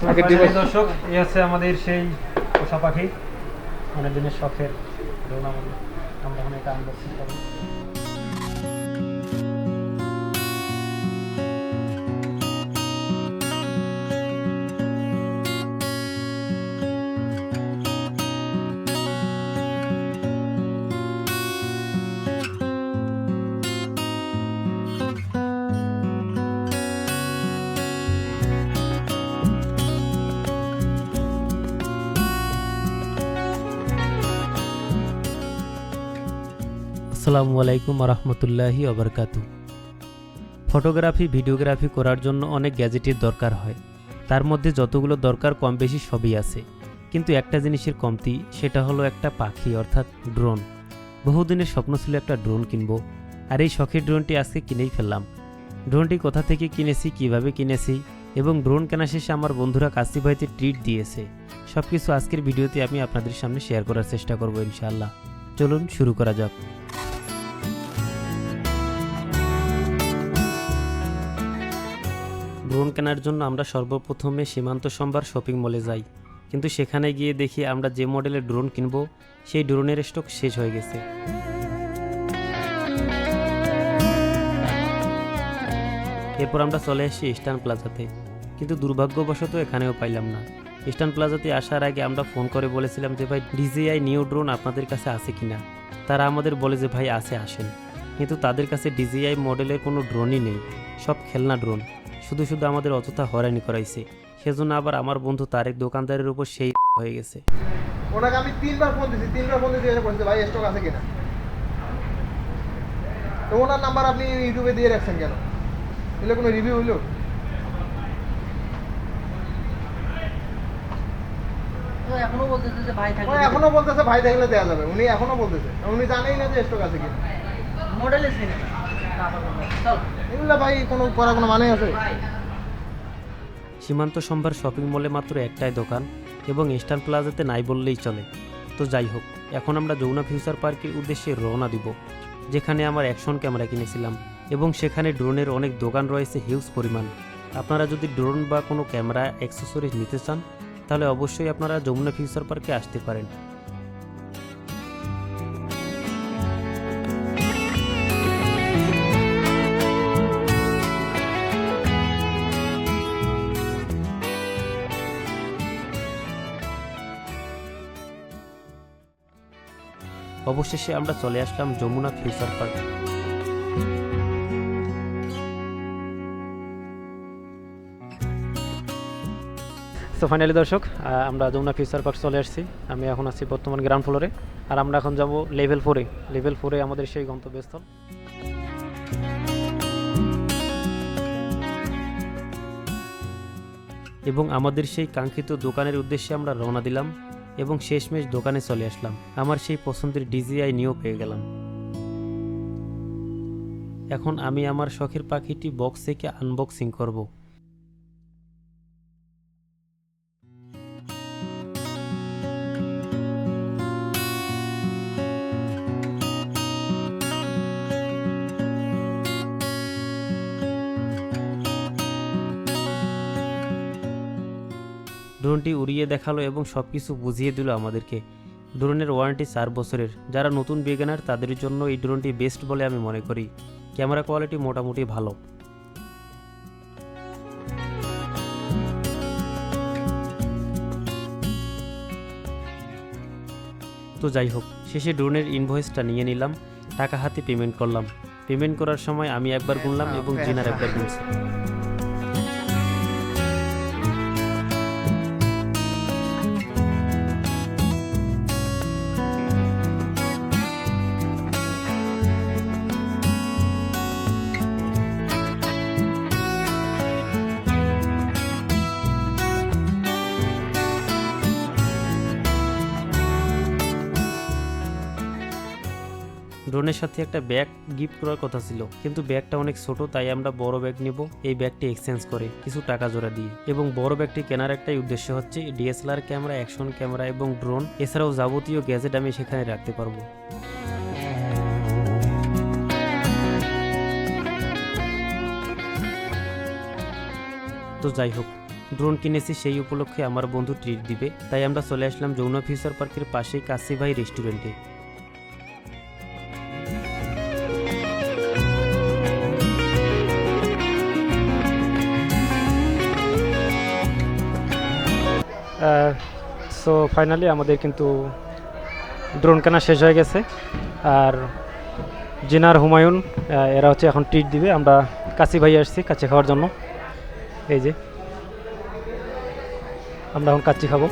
দর্শক এই হচ্ছে আমাদের সেই পোষা পাখি। অনেক দিনের শখের আমাদের আমরা অনেক এটা আসসালামু আলাইকুম রহমতুল্লাহি অবরকাতু ফটোগ্রাফি, ভিডিওগ্রাফি করার জন্য অনেক গ্যাজেটের দরকার হয়। তার মধ্যে যতগুলো দরকার কম বেশি সবই আছে। কিন্তু একটা জিনিসের কমতি, সেটা হলো একটা পাখি, অর্থাৎ ড্রোন। বহুদিনের স্বপ্ন ছিল একটা ড্রোন কিনবো। আর এই শখের ড্রোনটি আজকে কিনেই ফেললাম। ড্রোনটি কোথা থেকে কিনেছি, কীভাবে কিনেছি এবং ড্রোন কেনা শেষে আমার বন্ধুরা কাশি ভাইতে ট্রিট দিয়েছে। সব কিছু আজকের ভিডিওতে আমি আপনাদের সামনে শেয়ার করার চেষ্টা করব ইনশাআল্লাহ। চলুন শুরু করা যাক। ড্রোন কেনার জন্য আমরা সর্বপ্রথমে সীমান্ত সম্ভার শপিং মলে যাই। কিন্তু সেখানে গিয়ে দেখি আমরা যে মডেলের ড্রোন কিনব, সেই ড্রোনের স্টক শেষ হয়ে গেছে। এরপর আমরা চলে আসি ইস্টার্ন প্লাজাতে। কিন্তু দুর্ভাগ্যবশত এখানেও পাইলাম না। ইস্টার্ন প্লাজাতে আসার আগে আমরা ফোন করে বলেছিলাম যে, ভাই, ডিজিআই নিউ ড্রোন আপনাদের কাছে আছে কিনা? তারা আমাদের বলে যে, ভাই, আছে, আসেন। কিন্তু তাদের কাছে ডিজিআই মডেলের কোনো ড্রোনই নেই। সব খেলনা ড্রোন। শুধু শুধু আমাদের অযথা হয়রানি করাইছে। সেজন্য আবার আমার বন্ধু তারেক দোকানদারের উপর সেই হয়ে গেছে। ওনাকে আমি তিনবার ফোন দিয়েছি তিনবার ফোন দিয়েছি এসে বলছে ভাই স্টক আছে কিনা? তো ওনার নাম্বার আপনি ইউটিউবে দিয়ে রাখছেন কেন? এগুলো কোনো রিভিউ হইল? ও এখনও বলতেছে ভাই থাকলে এখনও বলতেছে ভাই থাকলে দেওয়া যাবে। উনি এখনও বলতেছে। উনি জানেই না যে স্টক আছে কিনা। মানে সীমান্ত সম্ভার শপিং মলে মাত্র একটাই দোকান এবং ইস্টার্ন প্লাজাতে নাই বললেই চলে। তো যাই হোক, এখন আমরা যমুনা ফিউচার পার্কের উদ্দেশ্যে রওনা দিব, যেখানে আমার অ্যাকশন ক্যামেরা কিনেছিলাম এবং সেখানে ড্রোনের অনেক দোকান রয়েছে হিউজ পরিমাণ। আপনারা যদি ড্রোন বা কোনো ক্যামেরা অ্যাক্সেসরিজ নিতে চান, তাহলে অবশ্যই আপনারা যমুনা ফিউচার পার্কে আসতে পারেন। অবশেষে আমরা চলে আসলাম যমুনা ফিউচার পার্ক। তো ফাইনালি দর্শক আমরা যমুনা ফিউচার পার্ক চলে আসছি। আমি এখন আছি বর্তমান গ্রাউন্ড ফ্লোরে আর আমরা এখন যাব লেভেল ফোরে লেভেল ফোরে আমাদের সেই গন্তব্যস্থল। এবং আমাদের সেই কাঙ্ক্ষিত দোকানের উদ্দেশ্যে আমরা রওনা দিলাম। এবং শেষমেশ দোকানে চলে আসলাম। আমার সেই পছন্দের ডিজিআই নিয়েও পেয়ে গেলাম। এখন আমি আমার শখের পাখিটি বক্স থেকে আনবক্সিং করব। ড্রোনটি উড়িয়ে দেখাল এবং সব কিছু বুঝিয়ে দিল আমাদেরকে। ড্রোনের ওয়ারেন্টি চার বছরের। যারা নতুন বিজ্ঞানার তাদের জন্য এই ড্রোনটি বেস্ট বলে আমি মনে করি। ক্যামেরা কোয়ালিটি মোটামুটি ভালো। তো যাই হোক শেষে ড্রোনের ইনভয়েসটা নিয়ে নিলাম। টাকা হাতে পেমেন্ট করলাম। পেমেন্ট করার সময় আমি একবার গুনলাম এবং জিনার একবার গুনছি। ড্রোনের সাথে একটা ব্যাগ গিফট করার কথা ছিল, কিন্তু ব্যাগটা অনেক ছোট, তাই আমরা বড় ব্যাগ নিব। এই ব্যাগটি এক্সচেঞ্জ করে কিছু টাকা জোড়া দিয়ে। এবং বড় ব্যাগটি কেনার একটাই উদ্দেশ্য হচ্ছে ডিএসএলআর ক্যামেরা অ্যাকশন ক্যামেরা এবং ড্রোন এছাড়াও যাবতীয় গ্যাজেট আমি সেখানে রাখতে পারব। তো যাই হোক ড্রোন কিনেছি, সেই উপলক্ষে আমার বন্ধু ট্রিট দিবে। তাই আমরা চলে আসলাম যৌন ফিউচার পার্কের পাশেই কাশি ভাই রেস্টুরেন্টে সো ফাইনালি আমাদের কিন্তু ড্রোন কেনা শেষ হয়ে গেছে। আর জিনার হুমায়ুন এরা হচ্ছে এখন ট্রিট দিবে। আমরা কাছি ভাই আসছি কাছে খাওয়ার জন্য। এই যে, আমরা এখন কাচ্চি খাব।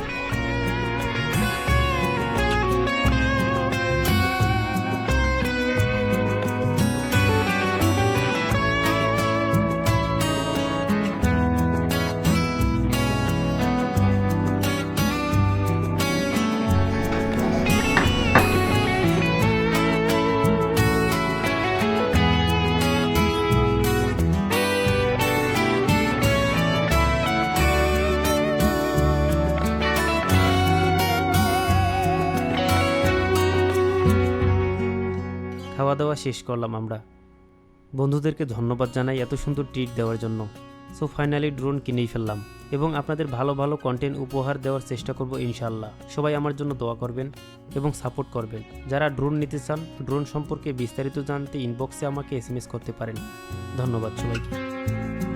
খাওয়া দাওয়া শেষ করলাম আমরা। বন্ধুদেরকে ধন্যবাদ জানাই এত সুন্দর ট্রিট দেওয়ার জন্য। সো ফাইনালি ড্রোন কিনেই ফেললাম এবং আপনাদের ভালো ভালো কন্টেন্ট উপহার দেওয়ার চেষ্টা করব ইনশাল্লাহ সবাই আমার জন্য দোয়া করবেন এবং সাপোর্ট করবেন। যারা ড্রোন নিতে চান ড্রোন সম্পর্কে বিস্তারিত জানতে ইনবক্সে আমাকে এস করতে পারেন। ধন্যবাদ সবাইকে।